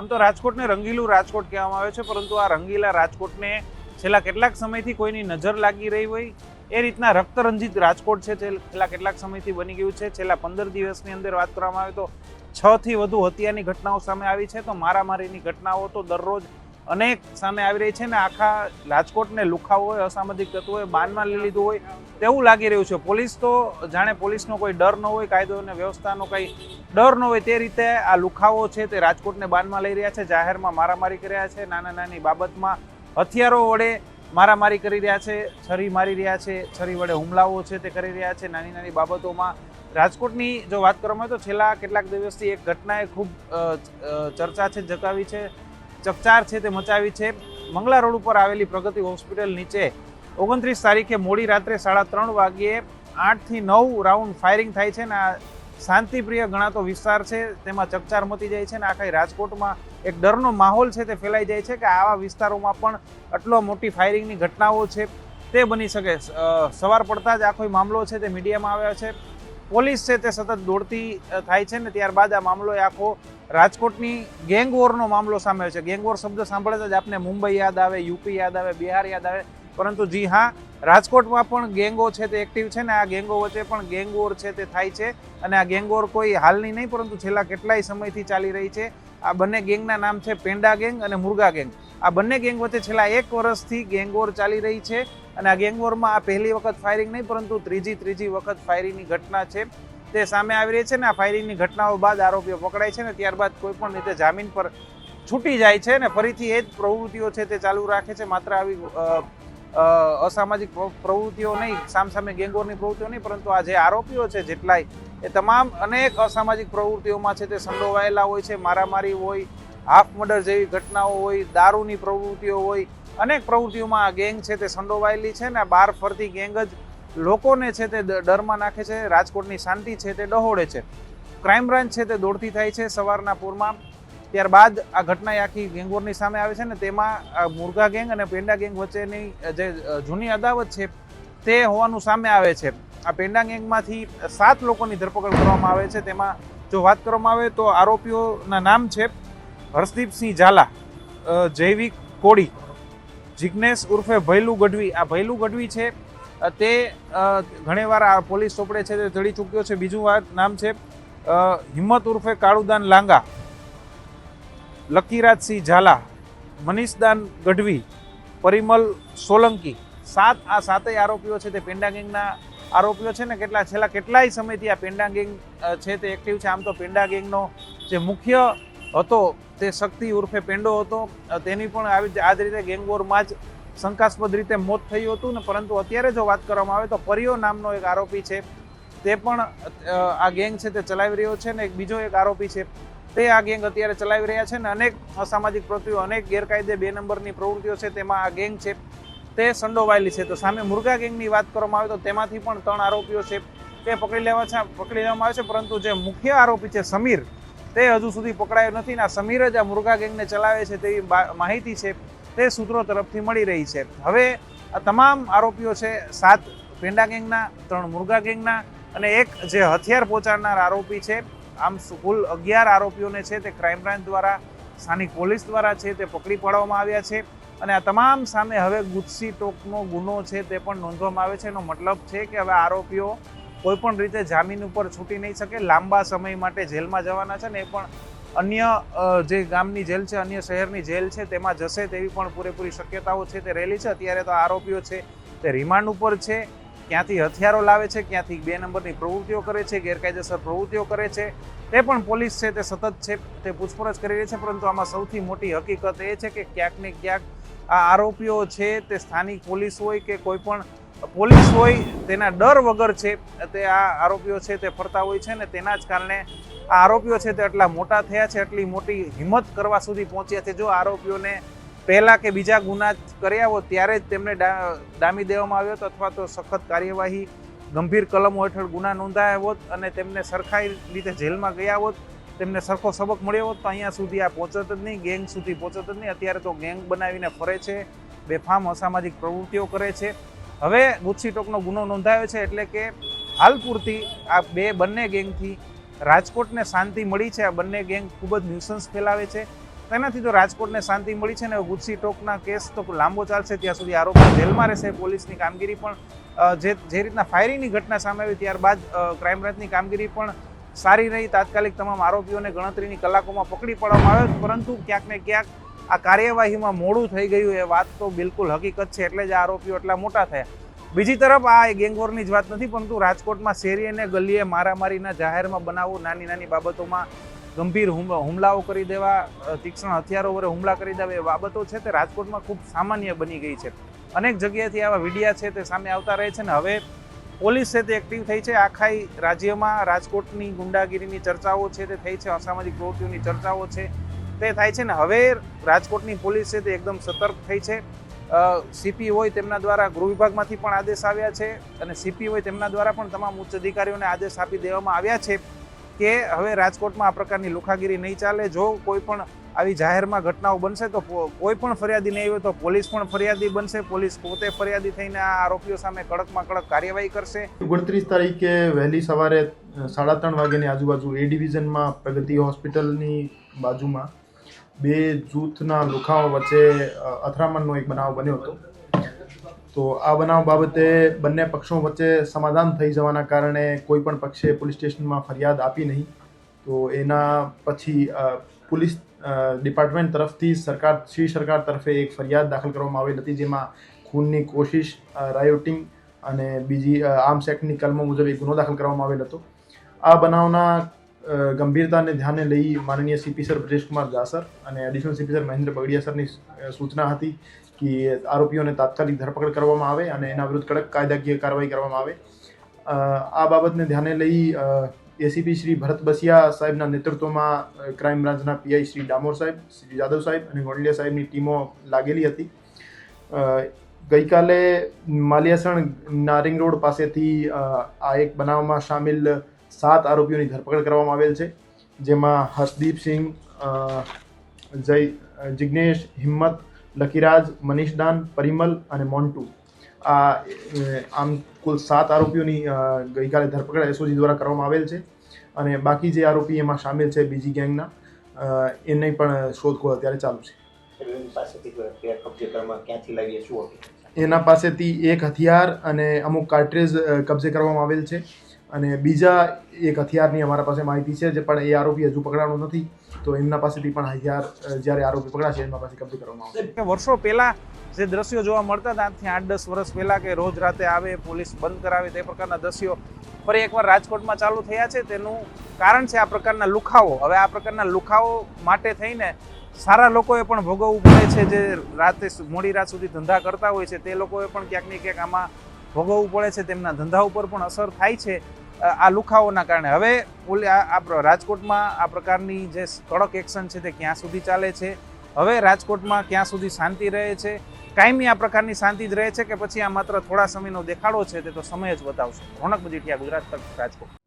આમ તો રાજકોટને રંગીલું રાજકોટ કહેવામાં આવે છે, પરંતુ આ રંગીલા રાજકોટને છેલ્લા કેટલાક સમયથી કોઈની નજર લાગી રહી હોય, એ રીતના રક્તરંજિત રાજકોટ છે છેલ્લા કેટલાક સમયથી બની ગયું છે. છેલ્લા પંદર દિવસની અંદર વાત કરવામાં આવે તો છ થી વધુ હત્યાની ઘટનાઓ સામે આવી છે, તો મારામારીની ઘટનાઓ તો દરરોજ અનેક સામે આવી રહી છે ને આખા રાજકોટને લુખાવો હોય, અસામાજિક તત્વોએ બાનમાં લઈ લીધું હોય, તેવું લાગી રહ્યું છે. પોલીસ તો જાણે પોલીસનો કોઈ ડર ન હોય, કાયદો અને વ્યવસ્થાનો કંઈ ડર ન હોય, તે રીતે આ લુખાવો છે તે રાજકોટને બાનમાં લઈ રહ્યા છે, જાહેરમાં મારામારી કરી રહ્યા છે, નાના નાની બાબતમાં હથિયારો વડે મારામારી કરી રહ્યા છે, છરી મારી રહ્યા છે, છરી વડે હુમલાઓ છે તે કરી રહ્યા છે, નાની નાની બાબતોમાં. રાજકોટની જો વાત કરવામાં આવે તો છેલ્લા કેટલાક દિવસથી એક ઘટનાએ ખૂબ ચર્ચા છે, જગાવી છે. ચકચાર છે તે મચાવી છે. મંગલા રોડ ઉપર આવેલી પ્રગતિ હોસ્પિટલ નીચે ઓગણત્રીસ તારીખે મોડી રાત્રે સાડા ત્રણ વાગ્યે આઠથી નવ રાઉન્ડ ફાયરિંગ થાય છે ને આ શાંતિપ્રિય ગણાતો વિસ્તાર છે. તેમાં ચકચાર મચી જાય છે ને આખા રાજકોટમાં એક ડરનો માહોલ છે તે ફેલાઈ જાય છે કે આવા વિસ્તારોમાં પણ આટલો મોટી ફાયરિંગની ઘટનાઓ છે. તે બની શકે. સવાર પડતા જ આખો મામલો છે તે મીડિયામાં આવ્યો છે. પોલીસ છે તે સતત દોડતી થાય છે ને ત્યારબાદ આ મામલો આખો રાજકોટની ગેંગ વોરનો મામલો સામે છે. ગેંગ વોર શબ્દ સાંભળે જ આપને મુંબઈ યાદ આવે, યુપી યાદ આવે, બિહાર યાદ આવે. પરંતુ જી હા, રાજકોટમાં પણ ગેંગો છે તે એક્ટિવ છે ને આ ગેંગો વચ્ચે પણ ગેંગ વોર છે તે થાય છે અને આ ગેંગ વોર કોઈ હાલની નહીં, પરંતુ છેલ્લા કેટલાય સમયથી ચાલી રહી છે. આ બંને ગેંગના નામ છે પેંડા ગેંગ અને મુર્ગા ગેંગ. આ બંને ગેંગ વચ્ચે છેલ્લા એક વર્ષથી ગેંગ વોર ચાલી રહી છે અને આ ગેંગ વોરમાં આ પહેલી વખત ફાયરિંગ નહીં, પરંતુ ત્રીજી ત્રીજી વખત ફાયરિંગની ઘટના છે. તે સામે આવી રહી છે ને આ ફાયરિંગની ઘટનાઓ બાદ આરોપીઓ પકડાય છે ને ત્યારબાદ કોઈ પણ રીતે જામીન પર છૂટી જાય છે ને ફરીથી એ જ પ્રવૃત્તિઓ છે તે ચાલુ રાખે છે. માત્ર આવી અસામાજિક પ્ર- પ્રવૃત્તિઓ નહીં, સામસામે ગેંગોરની પ્રવૃત્તિઓ નહીં, પરંતુ આ જે આરોપીઓ છે જેટલાય, એ તમામ અનેક અસામાજિક પ્રવૃત્તિઓમાં છે તે સંડોવાયેલા હોય છે. મારામારી હોય, હાફ મર્ડર જેવી ઘટનાઓ હોય, દારૂની પ્રવૃત્તિઓ હોય, અનેક પ્રવૃત્તિઓમાં આ ગેંગ છે તે સંડોવાયેલી છે ને બહાર ફરતી ગેંગ જ લોકોને છે તે ડરમાં નાખે છે, રાજકોટની શાંતિ છે તે ડહોળે છે. ક્રાઇમ બ્રાન્ચ છે તે દોડતી થાય છે સવારના પૂરમાં. ત્યારબાદ આ ઘટના આખી ગેંગવોરની સામે આવે છે ને તેમાં મુર્ગા ગેંગ અને પેંડા ગેંગ વચ્ચેની જે જૂની અદાવત છે તે હોવાનું સામે આવે છે. આ પેંડા ગેંગમાંથી સાત લોકોની ધરપકડ કરવામાં આવે છે. તેમાં જો વાત કરવામાં આવે તો આરોપીઓના નામ છે હર્ષદીપસિંહ ઝાલા જૈવિક કોડી જિજ્ઞેશ ઉર્ફે ભૈલું ગઢવી. આ ભૈલું ગઢવી છે તે ઘણીવાર આ પોલીસ ચોપડે છે તે ચડી ચૂક્યો છે. બીજું વાત નામ છે હિંમત ઉર્ફે કાળુદાન લાંગા, લકીરાજસિંહ ઝાલા, મનીષદાન ગઢવી, પરિમલ સોલંકી. સાત, આ સાતેય આરોપીઓ છે તે પેંડા ગેંગના આરોપીઓ છે ને, કેટલા, છેલ્લા કેટલાય સમયથી આ પેંડા ગેંગ છે તે એક્ટિવ છે. આમ તો પેંડા ગેંગનો જે મુખ્ય હતો તે શક્તિ ઉર્ફે પેંડો હતો. તેની પણ આવી આ જ રીતે ગેંગ વોરમાં જ શંકાસ્પદ રીતે મોત થયું હતું ને, પરંતુ અત્યારે જો વાત કરવામાં આવે તો પરિયો નામનો એક આરોપી છે. તે પણ આ ગેંગ છે તે ચલાવી રહ્યો છે ને, એક બીજો એક આરોપી છે. તે આ ગેંગ અત્યારે ચલાવી રહ્યા છે ને, અનેક અસામાજિક પ્રવૃત્તિઓ, અનેક ગેરકાયદે બે નંબરની પ્રવૃત્તિઓ છે તેમાં આ ગેંગ છે. તે સંડોવાયેલી છે. તો સામે મુર્ગા ગેંગની વાત કરવામાં આવે તો તેમાંથી પણ ત્રણ આરોપીઓ છે. તે પકડી લેવા છે, પકડી લેવામાં આવે છે, પરંતુ જે મુખ્ય આરોપી છે સમીર, તે હજુ સુધી પકડાયો નથી ને, આ સમીર જ આ મુર્ગા ગેંગને ચલાવે છે તેવી માહિતી છે. તે સૂત્રો તરફથી મળી રહી છે. હવે આ તમામ આરોપીઓ છે, સાત પેંડા ગેંગના, ત્રણ મુર્ગા ગેંગના અને એક જે હથિયાર પહોંચાડનાર આરોપી છે, આમ કુલ અગિયાર આરોપીઓને છે તે ક્રાઇમ બ્રાન્ચ દ્વારા, સ્થાનિક પોલીસ દ્વારા છે તે પકડી પાડવામાં આવ્યા છે અને આ તમામ સામે હવે ગુસ્સી ટોકનો ગુનો છે તે પણ નોંધવામાં આવે છે. એનો મતલબ છે કે હવે આરોપીઓ કોઈપણ રીતે જામીન ઉપર છૂટી નહીં શકે, લાંબા સમય માટે જેલમાં જવાના છે ને એ પણ અન્ય જે ગામની જેલ છે, અન્ય શહેરની જેલ છે, તેમાં જશે તેવી પણ પૂરેપૂરી શક્યતાઓ છે, તે રહેલી છે. અત્યારે તો આરોપીઓ છે, તે રિમાન્ડ ઉપર છે. ક્યાંથી હથિયારો લાવે છે, ક્યાંથી બે નંબરની પ્રવૃત્તિઓ કરે છે, ગેરકાયદેસર પ્રવૃત્તિઓ કરે છે, તે પણ પોલીસ છે, તે સતત છે, તે પૂછપરછ કરી રહી છે, પરંતુ આમાં સૌથી મોટી હકીકત એ છે કે ક્યાંક ક્યાંક આ આરોપીઓ છે, તે સ્થાનિક પોલીસ હોય કે કોઈ પણ પોલીસ હોય, તેના ડર વગર છે, તે આ આરોપીઓ છે, તે ફરતા હોય છે ને તેના જ કારણે આ આરોપીઓ છે તે એટલા મોટા થયા છે એટલી મોટી હિંમત કરવા સુધી પહોંચ્યા છે. જો આરોપીઓને પહેલા કે બીજા ગુના કર્યા હોત, ત્યારે જ તેમને ડામી દેવામાં આવ્યો હતો અથવા તો સખત કાર્યવાહી, ગંભીર કલમો હેઠળ ગુના નોંધાયા હોત અને તેમને સરખાઈ રીતે જેલમાં ગયા હોત, તેમને સરખો સબક મળ્યો હોત, તો અહીંયા સુધી આ પહોંચત જ નહીં, ગેંગ સુધી પહોંચત જ નહીં. અત્યારે તો ગેંગ બનાવીને ફરે છે, બેફામ અસામાજિક પ્રવૃત્તિઓ કરે છે. હવે ગુચ્છી ટોકનો ગુનો નોંધાયો છે એટલે કે હાલ પૂરતી આ બે બંને ગેંગથી રાજકોટને શાંતિ મળી છે. આ બંને ગેંગ ખૂબ જ ન્યુસન્સ ફેલાવે છે. તેનાથી જો રાજકોટને શાંતિ મળી છે ને ગુસ્સી ટોકના કેસ તો લાંબો ચાલશે. ત્યાં સુધી આરોપી જેલમાં રહેશે. પોલીસની કામગીરી પણ જે જે રીતના ફાયરિંગની ઘટના સામે આવી ત્યારબાદ ક્રાઇમ બ્રાન્ચની કામગીરી પણ સારી રહી. તાત્કાલિક તમામ આરોપીઓને ગણતરીની કલાકોમાં પકડી પાડવામાં આવે પરંતુ ક્યાંક ને ક્યાંક આ કાર્યવાહીમાં મોડું થઈ ગયું એ વાત તો બિલકુલ હકીકત છે. એટલે જ આરોપીઓ એટલા મોટા થયા. બીજી તરફ આ ગેંગવોરની જ વાત નથી, પરંતુ રાજકોટમાં શેરી અને ગલીએ મારામારીના જાહેરમાં બનાવો નાની નાની બાબતોમાં ગંભીર હુમ- હુમલાઓ કરી દેવા તીક્ષ્ણ હથિયારો વડે હુમલા કરી દેવા એ બાબતો છે તે રાજકોટમાં ખૂબ સામાન્ય બની ગઈ છે. અનેક જગ્યાએથી આવા વિડિયા છે તે સામે આવતા રહે છે ને હવે પોલીસ છે તે એક્ટિવ થઈ છે. આખાઈ રાજ્યમાં રાજકોટની ગુંડાગીરીની ચર્ચાઓ છે તે થઈ છે, અસામાજિક પ્રવૃત્તિઓની ચર્ચાઓ છે તે થાય છે ને હવે રાજકોટની પોલીસ છે તે એકદમ સતર્ક થઈ છે. સીપી હોય તેમના દ્વારા ગૃહ વિભાગમાંથી પણ આદેશ આવ્યા છે અને સીપી હોય તેમના દ્વારા પણ તમામ ઉચ્ચ અધિકારીઓને આદેશ આપી દેવામાં આવ્યા છે કે હવે રાજકોટમાં આ પ્રકારની લુખાગીરી નહીં ચાલે. જો કોઈ પણ આવી જાહેરમાં ઘટનાઓ બનશે તો કોઈ પણ ફરિયાદી નહીં હોય તો પોલીસ પણ ફરિયાદી બનશે. પોલીસ પોતે ફરિયાદી થઈને આ આરોપીઓ સામે કડકમાં કડક કાર્યવાહી કરશે. ઓગણત્રીસ તારીખે વહેલી સવારે સાડા ત્રણ વાગ્યાની આજુબાજુ એ ડિવિઝનમાં પ્રગતિ હોસ્પિટલની બાજુમાં બે જૂથના લુખાઓ વચ્ચે અથડામણનો એક બનાવ બન્યો હતો. તો આ બનાવ બાબતે બંને પક્ષો વચ્ચે સમાધાન થઈ જવાના કારણે કોઈ પણ પક્ષે પોલીસ સ્ટેશનમાં ફરિયાદ આપી નહીં. તો એના પછી પોલીસ ડિપાર્ટમેન્ટ તરફથી સરકાર, શ્રી સરકાર તરફે એક ફરિયાદ દાખલ કરવામાં આવેલ હતી, જેમાં ખૂનની કોશિશ રાયોટિંગ અને બીજી આર્મ્સ એક્ટની કલમો મુજબ એક ગુનો દાખલ કરવામાં આવેલ હતો. આ બનાવના ગંભીરતાને ધ્યાને લઈ માનનીય સીપી સર બ્રજેશકુમાર જાસર અને additional CP sir Mahendra Bagadiya સરની સૂચના હતી કે આરોપીઓને તાત્કાલિક ધરપકડ કરવામાં આવે અને એના વિરુદ્ધ કડક કાયદાકીય કાર્યવાહી કરવામાં આવે. આ બાબતને ધ્યાને લઈ એસીપી શ્રી ભરત બસિયા સાહેબના નેતૃત્વમાં ક્રાઇમ બ્રાન્ચના પીઆઈ શ્રી ડામોર સાહેબ, શ્રી જાદવ સાહેબ અને ગોંડલિયા સાહેબની ટીમો લાગેલી હતી. ગઈકાલે માલિયાસણ નારિંગ રોડ પાસેથી આ એક બનાવમાં સામેલ સાત આરોપીઓની ધરપકડ કરવામાં આવેલ છે જેમાં હર્ષદીપસિંહ જય જિજ્ઞેશ જિગ્નેશ હિંમત લકીરાજ મનીષદાન પરિમલ અને મોન્ટુ. આ આમ કુલ સાત આરોપીઓની ગઈકાલે ધરપકડ એસઓજી દ્વારા કરવામાં આવેલ છે અને બાકી જે આરોપી એમાં સામેલ છે બીજી ગેંગના એને પણ શોધખોળ અત્યારે ચાલુ છે. એના પાસેથી એક હથિયાર અને અમુક કાર્ટ્રેજ કબજે કરવામાં આવેલ છે. અને બીજા એક હથિયારની અમારા પાસે માહિતી છે જે પણ એ આરોપી હજુ પકડાણો નથી. તો એમના પાસેથી પણ હથિયાર જ્યારે આરોપી પકડાશે, એમના પાસે કબજે કરવામાં આવશે. વર્ષો પહેલા જે દ્રશ્યો જોવા મળતા હતા આજથી આઠ દસ વર્ષ પહેલા કે રોજ રાતે આવે, પોલીસ બંધ કરાવે, તે પ્રકારના દ્રશ્યો ફરી એકવાર રાજકોટમાં ચાલુ થયા છે. તેનું કારણ છે આ પ્રકારના લુખાઓ હવે આ પ્રકારના લુખાઓ માટે થઈને સારા લોકોએ પણ ભોગવવું પડે છે. જે રાતે મોડી રાત સુધી ધંધા કરતા હોય છે, તે લોકોએ પણ ક્યાંક ને ક્યાંક આમાં ભોગવવું પડે છે, તેમના ધંધા ઉપર પણ અસર થાય છે આ લુખાઓના કારણે. હવે પોલી- આ રાજકોટમાં આ પ્રકારની જે કડક એક્શન છે તે ક્યાં સુધી ચાલે છે? હવે રાજકોટમાં ક્યાં સુધી શાંતિ રહે છે? કાયમી આ પ્રકારની શાંતિ જ રહે છે કે પછી આ માત્ર થોડા સમયનો દેખાડો છે તે તો સમય જ બતાવશે. રોનક મજીઠિયા ગુજરાત તક, રાજકોટ.